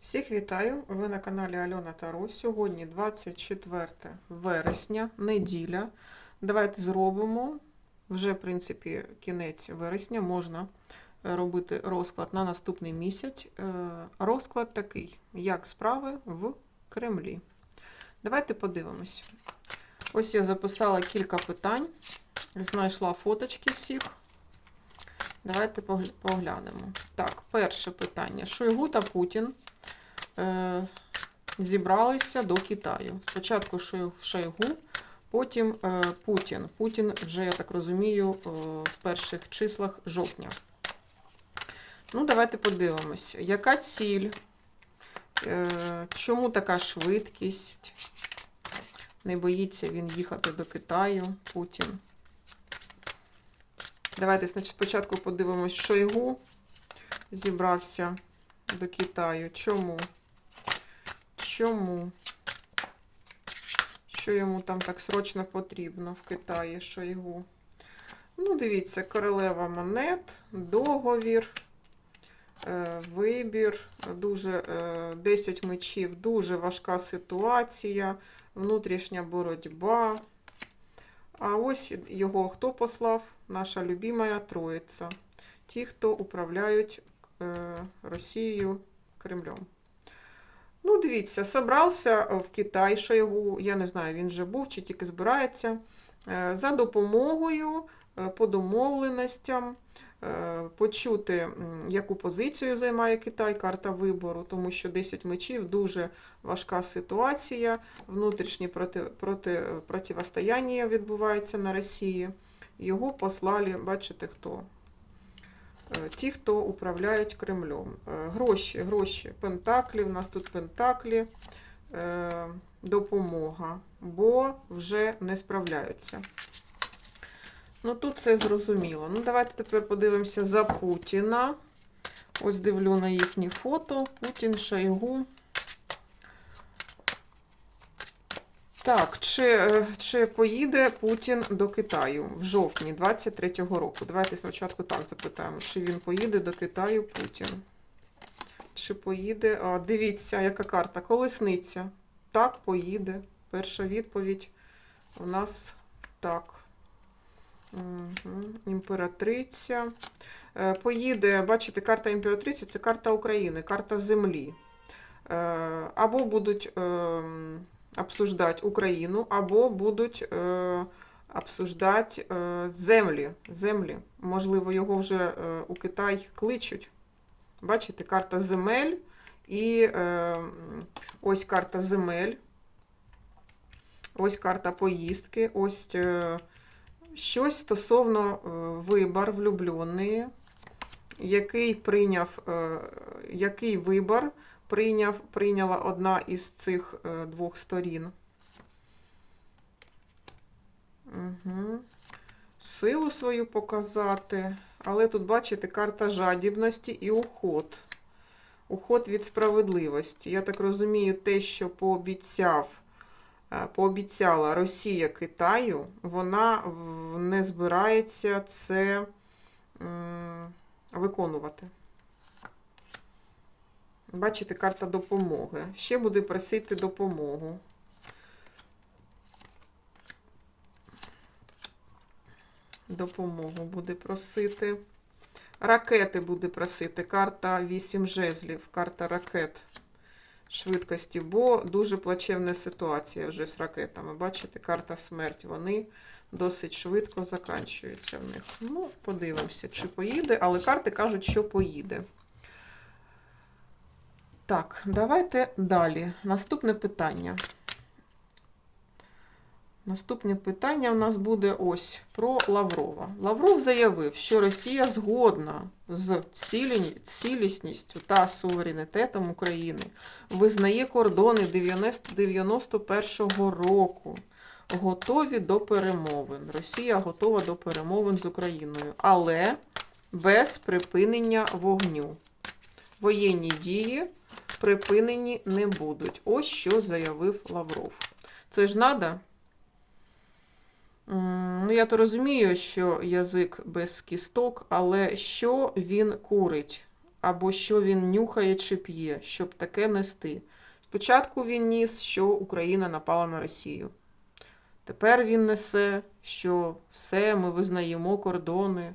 Всіх вітаю! Ви на каналі Альона Таро. Сьогодні 24 вересня, неділя. Давайте зробимо. Вже, в принципі, кінець вересня можна е, робити розклад на наступний місяць. Е, Розклад такий, як справи в Кремлі. Давайте подивимось. Ось я записала кілька питань, знайшла фоточки всіх. Давайте поглянемо. Так, перше питання. Шойгу та Путін зібралися до Китаю. Спочатку Шойгу, потім е, Путін. Путін вже, я так розумію, е, в перших числах жовтня. Ну, давайте подивимось, яка ціль, е, чому така швидкість? Не боїться він їхати до Китаю, Путін. Давайте значить, спочатку подивимось, Шойгу зібрався до Китаю. Чому? Чому? Що йому там так срочно потрібно в Китаї, Шойгу? Ну, дивіться, королева монет, договір, е, вибір, дуже е, 10 мечів, дуже важка ситуація, внутрішня боротьба. А ось його хто послав? Наша любимая Троїця. Ті, хто управляють е, Росією, Кремлем. Ну, дивіться, собрався в Китай Шойгу, я не знаю, він вже був чи тільки збирається, е, за допомогою, е, по домовленостям, е, почути, яку позицію займає Китай, карта вибору, тому що 10 мечів дуже важка ситуація, внутрішні проти, проти, противостояння відбувається на Росії. Його послали, бачите хто? Е, Ті, хто управляють Кремлем. Е, Гроші, гроші, пентаклі, в нас тут пентаклі, е, допомога, бо вже не справляються. Ну, тут все зрозуміло. Ну, давайте тепер подивимося за Путіна. Ось дивлю на їхні фото. Путін, Шойгу. Так, чи, е, чи поїде Путін до Китаю в жовтні 23-го року? Давайте спочатку так запитаємо, чи він поїде до Китаю Путін. Чи поїде? А, дивіться, яка карта. Колесниця. Так, поїде. Перша відповідь у нас так. Угу. Імператриця. Е, Поїде, бачите, карта імператриці це карта України, карта землі. Е, Або будуть ем, обсуждати Україну, або будуть е, обсуждати е, землі. землі. Можливо, його вже е, у Китай кличуть. Бачите, карта земель і е, ось карта земель. Ось карта поїздки, ось е, щось стосовно е, вибор влюбленої, який прийняв, е, який вибор прийняв, прийняла одна із цих е, двох сторін. Угу. Силу свою показати. Але тут, бачите, карта жадібності і уход. Уход від справедливості. Я так розумію, те, що пообіцяв, е, пообіцяла Росія Китаю, вона не збирається це виконувати. Бачите, карта допомоги. Ще буде просити допомогу. Допомогу буде просити. Ракети буде просити. Карта 8 жезлів, карта ракет швидкості, бо дуже плачевна ситуація вже з ракетами. Бачите, карта смерть. Вони досить швидко заканчуються в них. Ну, подивимося, чи поїде, але карти кажуть, що поїде. Так, давайте далі. Наступне питання. Наступне питання у нас буде ось про Лаврова. Лавров заявив, що Росія згодна з цілісністю та суверенітетом України, визнає кордони 91-го року, готові до перемовин. Росія готова до перемовин з Україною, але без припинення вогню. Воєнні дії припинені не будуть. Ось що заявив Лавров. Це ж надо? Ну, я то розумію, що язик без кісток, але що він курить? або що він нюхає чи п'є, щоб таке нести. Спочатку він ніс, що Україна напала на Росію. Тепер він несе, що все, ми визнаємо кордони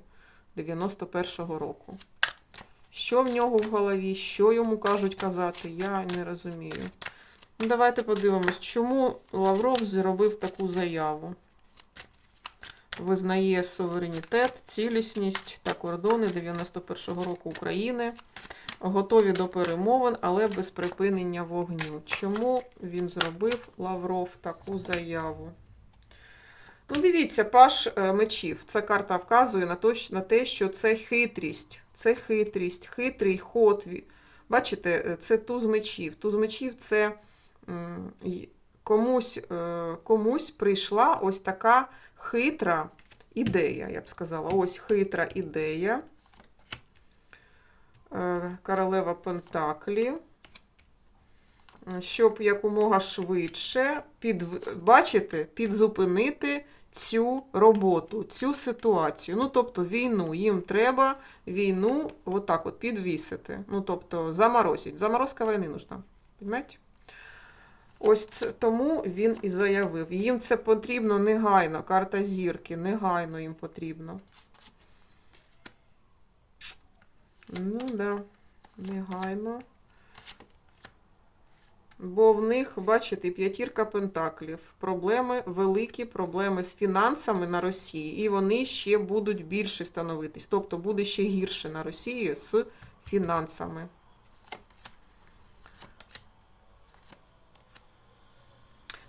91-го року. Що в нього в голові, що йому кажуть казати, я не розумію. Ну, давайте подивимось, чому Лавров зробив таку заяву. Визнає суверенітет, цілісність та кордони 91-го року України. Готові до перемовин, але без припинення вогню. Чому він зробив Лавров таку заяву? Ну, дивіться, паш е, мечів. Ця карта вказує на, те, що це хитрість. Це хитрість, хитрий ход. Бачите, е, це туз мечів. Туз мечів це комусь, е, комусь прийшла ось така хитра ідея, я б сказала. Ось хитра ідея. Королева Пентаклі. Щоб якомога швидше під, бачите, підзупинити цю роботу, цю ситуацію. Ну, тобто війну. Їм треба війну отак от підвісити. Ну, тобто заморозить. Заморозка війни нужна. Понимаете? Ось тому він і заявив. Їм це потрібно негайно. Карта зірки, негайно їм потрібно. Ну, да, негайно. Бо в них, бачите, п'ятірка пентаклів. Проблеми великі, проблеми з фінансами на Росії. І вони ще будуть більше становитись. Тобто буде ще гірше на Росії з фінансами.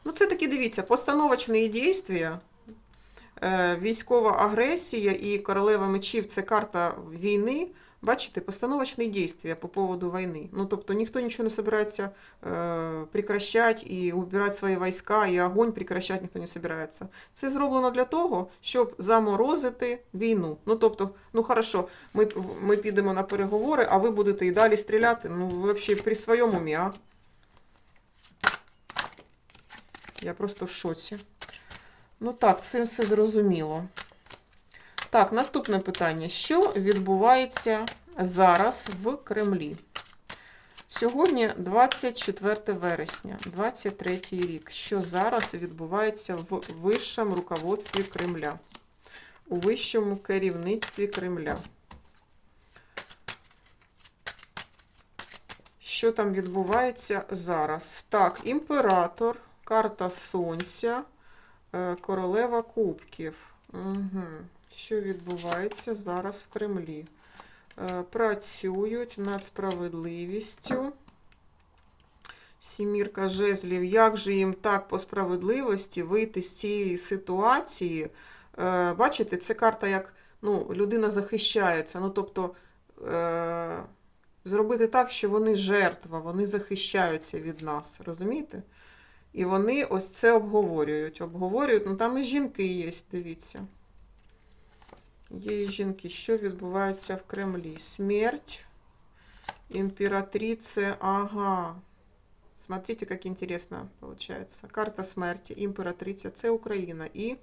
Ну, це такі, дивіться, постановочні дійства. Е, Військова агресія і королева мечів це карта війни. Бачите, постановочные действия по поводу войны. Ну, тобто ніхто нічого не собирається е, прекращать і убирати свої війська, і огонь прекращати ніхто не собирається. Це зроблено для того, щоб заморозити війну. Ну, тобто, ну хорошо, ми, ми підемо на переговори, а ви будете і далі стріляти. Ну, взагалі при своєму а? Я просто в шоці. Ну так, це все зрозуміло. Так, наступне питання. Що відбувається зараз в Кремлі? Сьогодні 24 вересня, 23 рік. Що зараз відбувається в вищому руководстві Кремля? У вищому керівництві Кремля? Що там відбувається зараз? Так, імператор, карта Сонця, е, королева кубків. Угу. Що відбувається зараз в Кремлі? Е, Працюють над справедливістю. Сімірка жезлів. Як же їм так по справедливості вийти з цієї ситуації? Е, Бачите, це карта, як ну, людина захищається. Ну, тобто, е, зробити так, що вони жертва, вони захищаються від нас. Розумієте? І вони ось це обговорюють. Обговорюють, ну там і жінки є, дивіться. Є жінки, що відбувається в Кремлі? Смерть, імператриця, ага. Смотрите, как интересно получается. Карта смерті, імператриця це Україна. І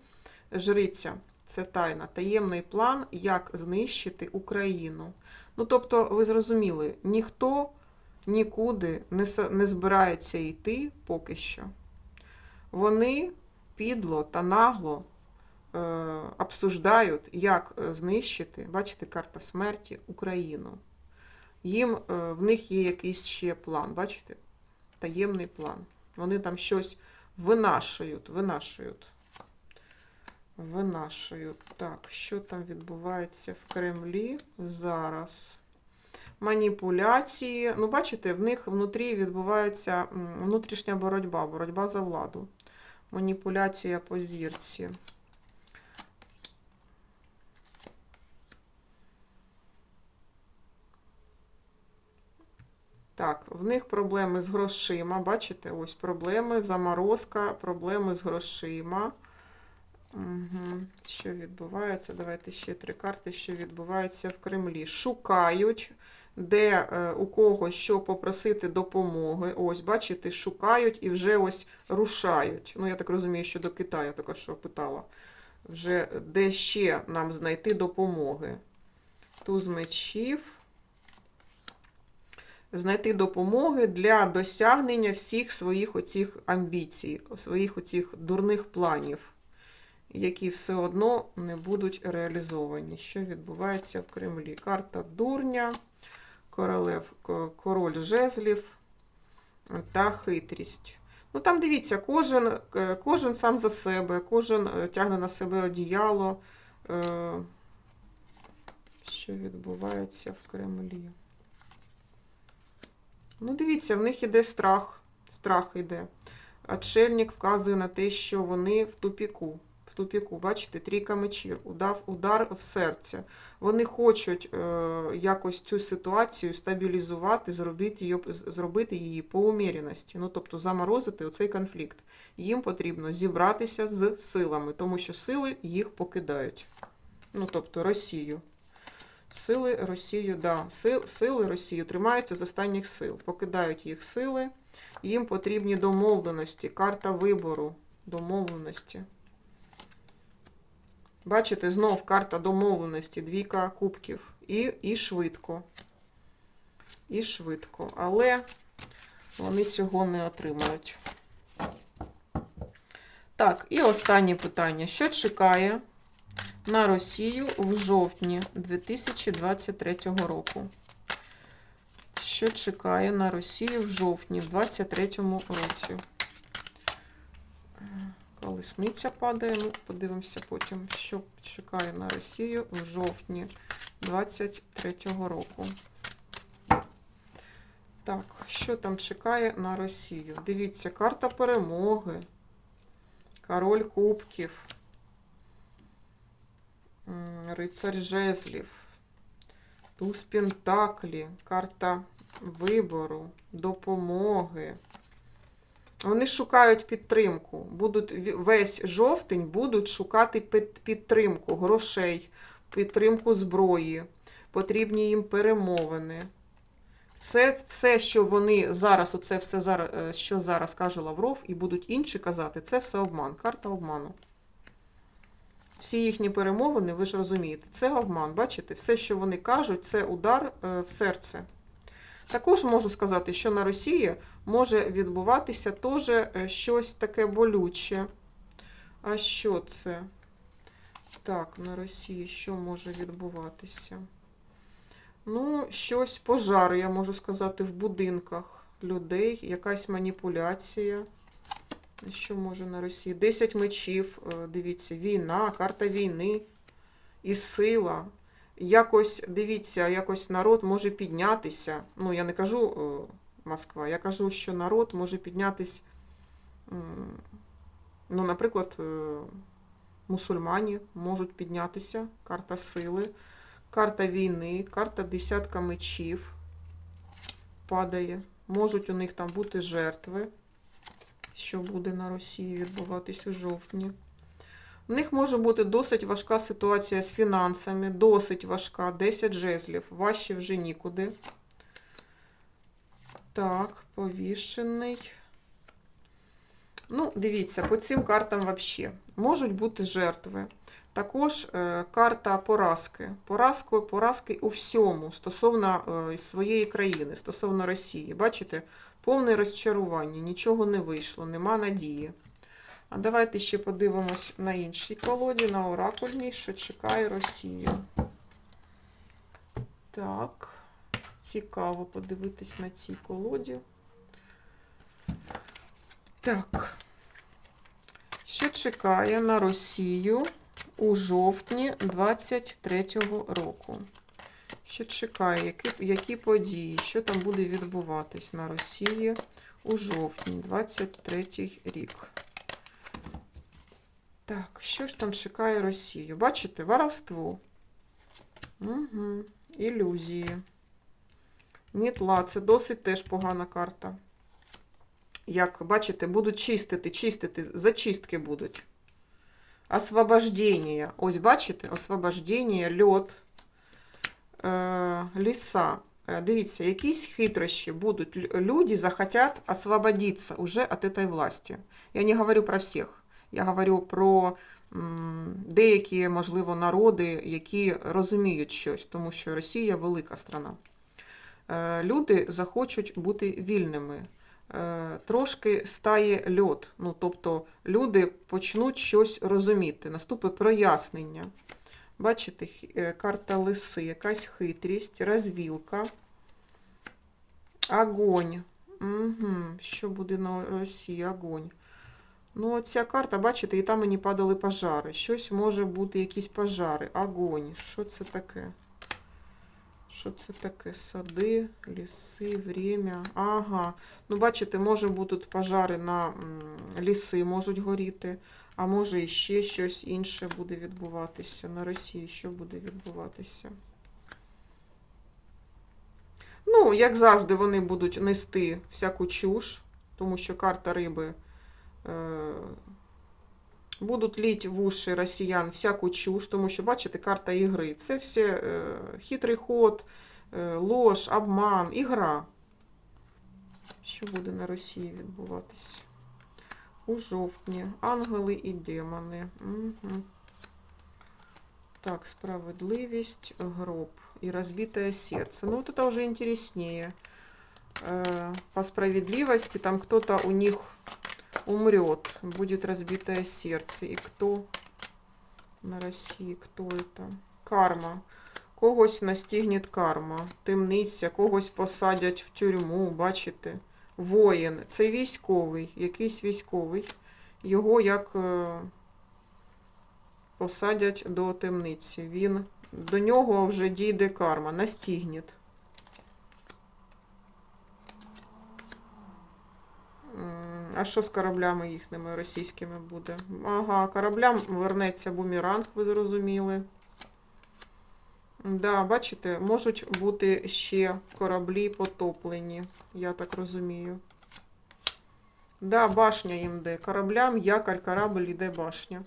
жриця це тайна, таємний план, як знищити Україну. Ну, тобто, ви зрозуміли, ніхто нікуди не, збирається йти поки що. Вони підло та нагло обсуждають, як е, знищити, бачите, карта смерті Україну. Їм е, в них є якийсь ще план, бачите? Таємний план. Вони там щось винашують, винашують. Винашують. Так, що там відбувається в Кремлі зараз? Маніпуляції. Ну, бачите, в них внутрі відбувається внутрішня боротьба, боротьба за владу. Маніпуляція по зірці. Так, в них проблеми з грошима. Бачите, ось проблеми, заморозка, проблеми з грошима. Угу. Що відбувається? Давайте ще три карти, що відбувається в Кремлі. Шукають, де е, у кого що попросити допомоги. Ось, бачите, шукають і вже ось рушають. Ну, я так розумію, що до Китаю тільки що питала. Вже де ще нам знайти допомоги. Туз мечів. Знайти допомоги для досягнення всіх своїх оцих амбіцій, своїх оцих дурних планів, які все одно не будуть реалізовані. Що відбувається в Кремлі? Карта дурня, королев, король жезлів та хитрість. Ну там дивіться, кожен, е, кожен сам за себе, кожен е, тягне на себе одіяло. Е, Що відбувається в Кремлі? Ну, дивіться, в них іде страх. Страх іде. Отшельник вказує на те, що вони в тупіку. В тупіку, бачите, трійка мечір, удав, удар в серце. Вони хочуть е, якось цю ситуацію стабілізувати, зробити її, зробити її по уміряності. Ну, тобто заморозити оцей конфлікт. Їм потрібно зібратися з силами, тому що сили їх покидають. Ну, тобто Росію. Сили Росію, да, сил, сили Росію тримаються з останніх сил, покидають їх сили, їм потрібні домовленості, карта вибору, домовленості. Бачите, знов карта домовленості, двійка кубків. І, і швидко. І швидко. Але вони цього не отримають. Так, і останнє питання. Що чекає на Росію в жовтні 2023 року? Що чекає на Росію в жовтні 2023 році? Колесниця падає. Ну, подивимося потім, що чекає на Росію в жовтні 2023 року. Так, що там чекає на Росію? Дивіться, карта перемоги. Король кубків. Рицарь жезлів. Туз Пентаклі. Карта вибору, допомоги. Вони шукають підтримку. Будуть весь жовтень будуть шукати підтримку грошей, підтримку зброї. Потрібні їм перемовини. Все, все, що вони зараз, оце все е, що зараз каже Лавров, і будуть інші казати, це все обман, карта обману. Всі їхні перемовини, ви ж розумієте, це обман. Бачите, все, що вони кажуть, це удар е, в серце. Також можу сказати, що на Росії може відбуватися теж е, щось таке болюче. А що це? Так, на Росії що може відбуватися? Ну, щось, пожари, я можу сказати, в будинках людей, якась маніпуляція. Що може на Росії? 10 мечів, е, дивіться, війна, карта війни і сила. Якось, дивіться, якось народ може піднятися. Ну, я не кажу е, Москва, я кажу, що народ може піднятися, ну, наприклад, е, мусульмані можуть піднятися, карта сили, карта війни, карта десятка мечів падає. Можуть у них там бути жертви, що буде на Росії відбуватись у жовтні. В них може бути досить важка ситуація з фінансами, досить важка, 10 жезлів, важче вже нікуди. Так, повішений. Ну, дивіться, по цим картам взагалі можуть бути жертви. Також е, карта поразки. Поразки, поразки у всьому стосовно е, своєї країни, стосовно Росії. Бачите, повне розчарування, нічого не вийшло, нема надії. А давайте ще подивимось на іншій колоді, на оракульній, що чекає Росію. Так, цікаво подивитись на цій колоді. Так, що чекає на Росію у жовтні 23-го року? Що чекає, які, які події, що там буде відбуватись на Росії у жовтні 23 рік? Так, що ж там чекає Росію? Бачите, воровство. Угу. Ілюзії. Мітла, це досить теж погана карта. Як бачите, будуть чистити, чистити, зачистки будуть. Освобождення. Ось бачите, освобождення, льот, ліса. Е, Дивіться, якісь хитрощі будуть. Люди захотят освободиться уже от этой власти. Я не говорю про всіх. Я говорю про деякі, можливо, народи, які розуміють щось, тому що Росія велика страна. е, люди захочуть бути вільними. Е, Трошки стає льот. Ну, тобто люди почнуть щось розуміти. Наступить прояснення. Бачите, е, карта лиси, якась хитрість, розвілка, огонь. Угу. Що буде на Росії? Огонь. Ну, ця карта, бачите, і там мені падали пожари. Щось може бути, якісь пожари. Огонь. Що це таке? Що це таке? Сади, ліси, время. Ага. Ну, бачите, може бути пожари на ліси можуть горіти, а може і ще щось інше буде відбуватися. На Росії що буде відбуватися? Ну, як завжди, вони будуть нести всяку чуш, тому що карта риби е, будуть літь в уші росіян всяку чуш, тому що, бачите, карта ігри. Це все е, хитрий ход, е, лож, обман, ігра. Що буде на Росії відбуватися? У жовтні. Ангели і демони. Угу. Так, справедливість, гроб и разбитое сердце. Ну, вот это уже интереснее. Э, По справедливости там кто-то у них умрет, будет разбитое сердце. И кто на Росії, кто это? Карма. Когось настигнет карма, темниця, когось посадять в тюрму, бачите? Воїн. Це військовий, якийсь військовий. Його як е, посадять до темниці. Він до нього вже дійде карма, настигнет. А що з кораблями їхніми російськими буде? Ага, кораблям вернеться бумеранг, ви зрозуміли. Да, бачите, можуть бути ще кораблі потоплені, я так розумію. Да, башня їм де. Кораблям, якорь, корабль іде башня.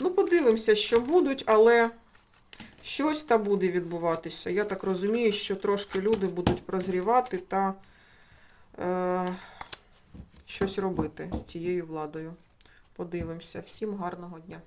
Ну, подивимося, що будуть, але щось та буде відбуватися. Я так розумію, що трошки люди будуть прозрівати та е, щось робити з цією владою. Подивимося. Всім гарного дня.